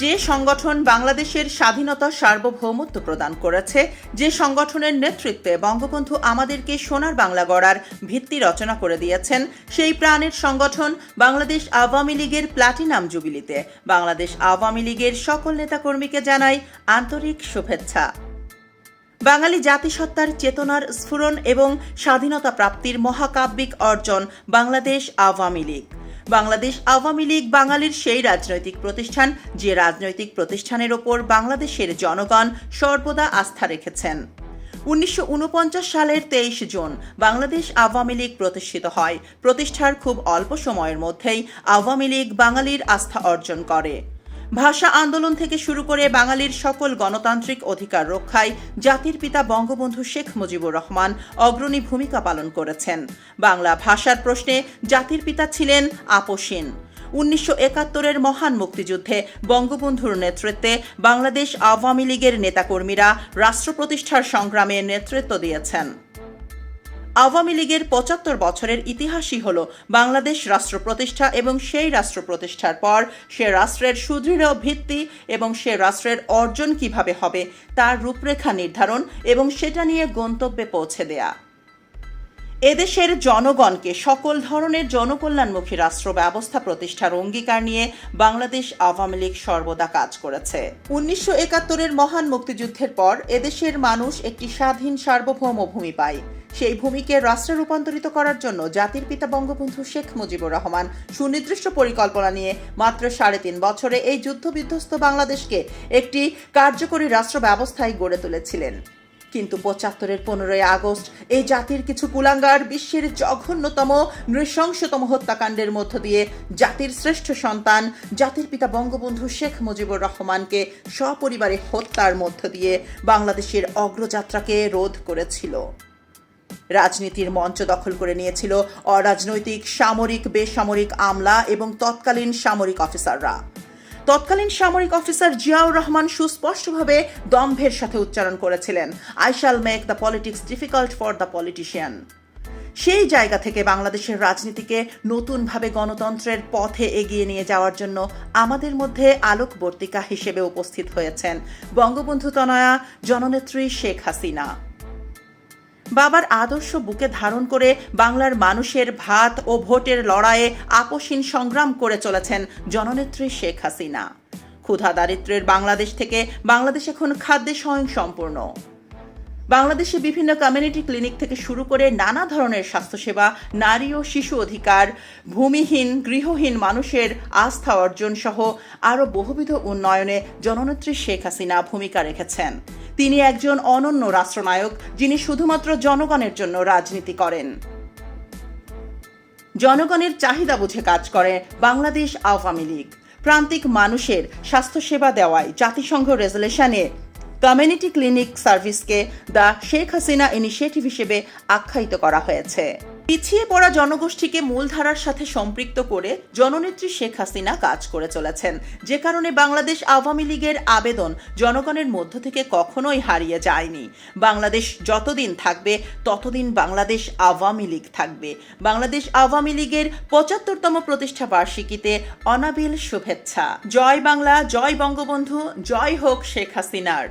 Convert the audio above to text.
যে সংগঠন বাংলাদেশের স্বাধীনতা সার্বভৌমত্ব প্রদান করেছে, যে সংগঠনের নেতৃত্বে বঙ্গবন্ধু আমাদেরকে সোনার বাংলা গড়ার ভিত্তি রচনা করে দিয়েছেন, সেই প্রাণের সংগঠন বাংলাদেশ আওয়ামী লীগের প্লাটিনাম জুবিলিতে। বাংলাদেশ আওয়ামী লীগের সকল নেতাকর্মীকে জানাই আন্তরিক শুভেচ্ছা। বাঙালি জাতিসত্তার চেতনার স্ফুরণ এবং স্বাধীনতা প্রাপ্তির মহাকাব্যিক অর্জন বাংলাদেশ আওয়ামী লীগ। বাংলাদেশ আওয়ামী লীগ বাঙালির সেই রাজনৈতিক প্রতিষ্ঠান যে রাজনৈতিক প্রতিষ্ঠানের ওপর বাংলাদেশের জনগণ সর্বদা আস্থা রেখেছেন। উনিশশো ঊনপঞ্চাশ সালের তেইশ জুন বাংলাদেশ আওয়ামী লীগ প্রতিষ্ঠিত হয়। প্রতিষ্ঠার খুব অল্প সময়ের মধ্যেই আওয়ামী লীগ বাঙালির আস্থা অর্জন করে। ভাষা আন্দোলন থেকে শুরু করে বাঙালির সকল গণতান্ত্রিক অধিকার রক্ষায় জাতির পিতা বঙ্গবন্ধু শেখ মুজিবুর রহমান অগ্রণী ভূমিকা পালন করেছেন। বাংলা ভাষার প্রশ্নে জাতির পিতা ছিলেন আপোষীন উনিশশো একাত্তরের মহান মুক্তিযুদ্ধে বঙ্গবন্ধুর নেতৃত্বে বাংলাদেশ আওয়ামী লীগের নেতাকর্মীরা রাষ্ট্র প্রতিষ্ঠার সংগ্রামে নেতৃত্ব দিয়েছেন। আওয়ামী লীগের পঁচাত্তর বছরের ইতিহাসই হল বাংলাদেশ রাষ্ট্র প্রতিষ্ঠা এবং সেই রাষ্ট্র প্রতিষ্ঠার পর সে রাষ্ট্রের সুদৃঢ় ভিত্তি এবং সে রাষ্ট্রের অর্জন কীভাবে হবে, তার রূপরেখা নির্ধারণ এবং সেটা নিয়ে গন্তব্যে পৌঁছে দেয়া। এদেশের জনগণকে সকল ধরনের জনকল্যাণমুখী রাষ্ট্র ব্যবস্থা প্রতিষ্ঠার অঙ্গীকার নিয়ে বাংলাদেশ আওয়ামী লীগ সর্বদা কাজ করেছে। উনিশশো একাত্তরের মহান মুক্তিযুদ্ধের পর এদেশের মানুষ একটি স্বাধীন সার্বভৌম ভূমি পায়। সেই ভূমিকে রাষ্ট্রে রূপান্তরিত করার জন্য জাতির পিতা বঙ্গবন্ধু শেখ মুজিবুর রহমান সুনির্দিষ্ট পরিকল্পনা নিয়ে মাত্র সাড়ে তিন বছরে এই যুদ্ধবিধ্বস্ত বাংলাদেশকে একটি কার্যকরী রাষ্ট্র ব্যবস্থায় গড়ে তুলেছিলেন। কিন্তু পঁচাত্তরের পনেরোই আগস্ট, এই জাতির কিছু কুলাঙ্গার বিশ্বের জঘন্যতম, নৃশংসতম হত্যাকাণ্ডের মধ্য দিয়ে জাতির শ্রেষ্ঠ সন্তান, জাতির পিতা বঙ্গবন্ধু শেখ মুজিবুর রহমানকে সপরিবারে হত্যার মধ্য দিয়ে বাংলাদেশের অগ্রযাত্রাকে রোধ করেছিল। রাজনীতির মঞ্চ দখল করে নিয়েছিল অরাজনৈতিক, সামরিক, বেসামরিক আমলা এবং তৎকালীন সামরিক অফিসাররা। তৎকালীন সামরিক অফিসার জিয়াউর রহমান সুস্পষ্টভাবে দম্ভের সাথে উচ্চারণ করেছিলেন। I shall make the politics difficult for the politician. সেই জায়গা থেকে বাংলাদেশের রাজনীতিকে নতুনভাবে গণতন্ত্রের পথে এগিয়ে নিয়ে যাওয়ার জন্য আমাদের মধ্যে আলোকবর্তিকা হিসেবে উপস্থিত হয়েছেন বঙ্গবন্ধু তনয়া, জননেত্রী শেখ হাসিনা। বাবার আদর্শ বুকে ধারণ করে বাংলার মানুষের ভাত ও ভোটের লড়াইয়ে আপোষহীন সংগ্রাম করে চলেছেন জননেত্রী শেখ হাসিনা। ক্ষুধা দারিদ্রের বাংলাদেশ থেকে বাংলাদেশ এখন খাদ্যে স্বয়ংসম্পূর্ণ। বাংলাদেশে বিভিন্ন কমিউনিটি ক্লিনিক থেকে শুরু করে নানা ধরনের স্বাস্থ্যসেবা, নারী ও শিশু অধিকার, ভূমিহীন, গৃহহীন মানুষের আস্থা অর্জন সহ আরও বহুবিধ উন্নয়নে জননেত্রী শেখ হাসিনা ভূমিকা রেখেছেন। তিনি একজন অনন্য রাষ্ট্রনায়ক, যিনি শুধুমাত্র জনগণের জন্য রাজনীতি করেন। জনগণের চাহিদা বুঝে কাজ করে বাংলাদেশ আওয়ামী লীগ। প্রান্তিক মানুষের স্বাস্থ্যসেবা দেওয়ায় জাতিসংঘ রেজলিউশনে কমিউনিটি ক্লিনিক সার্ভিসকে দ্য শেখ হাসিনা ইনিশিয়েটিভ হিসেবে আখ্যায়িত করা হয়েছে। পিছিয়ে পড়া জনগোষ্ঠীকে মূলধারার সাথে সম্পৃক্ত করে জননেত্রী শেখ হাসিনা কাজ করে চলেছেন। যে কারণে বাংলাদেশ আওয়ামী লীগের আবেদন জনগণের মধ্য থেকে কখনোই হারিয়ে যায়নি। বাংলাদেশ যতদিন থাকবে, ততদিন বাংলাদেশ আওয়ামী লীগ থাকবে। বাংলাদেশ আওয়ামী লীগের পঁচাত্তরতম প্রতিষ্ঠা বার্ষিকীতে অনাবিল শুভেচ্ছা। জয় বাংলা, জয় বঙ্গবন্ধু, জয় হোক শেখ হাসিনার।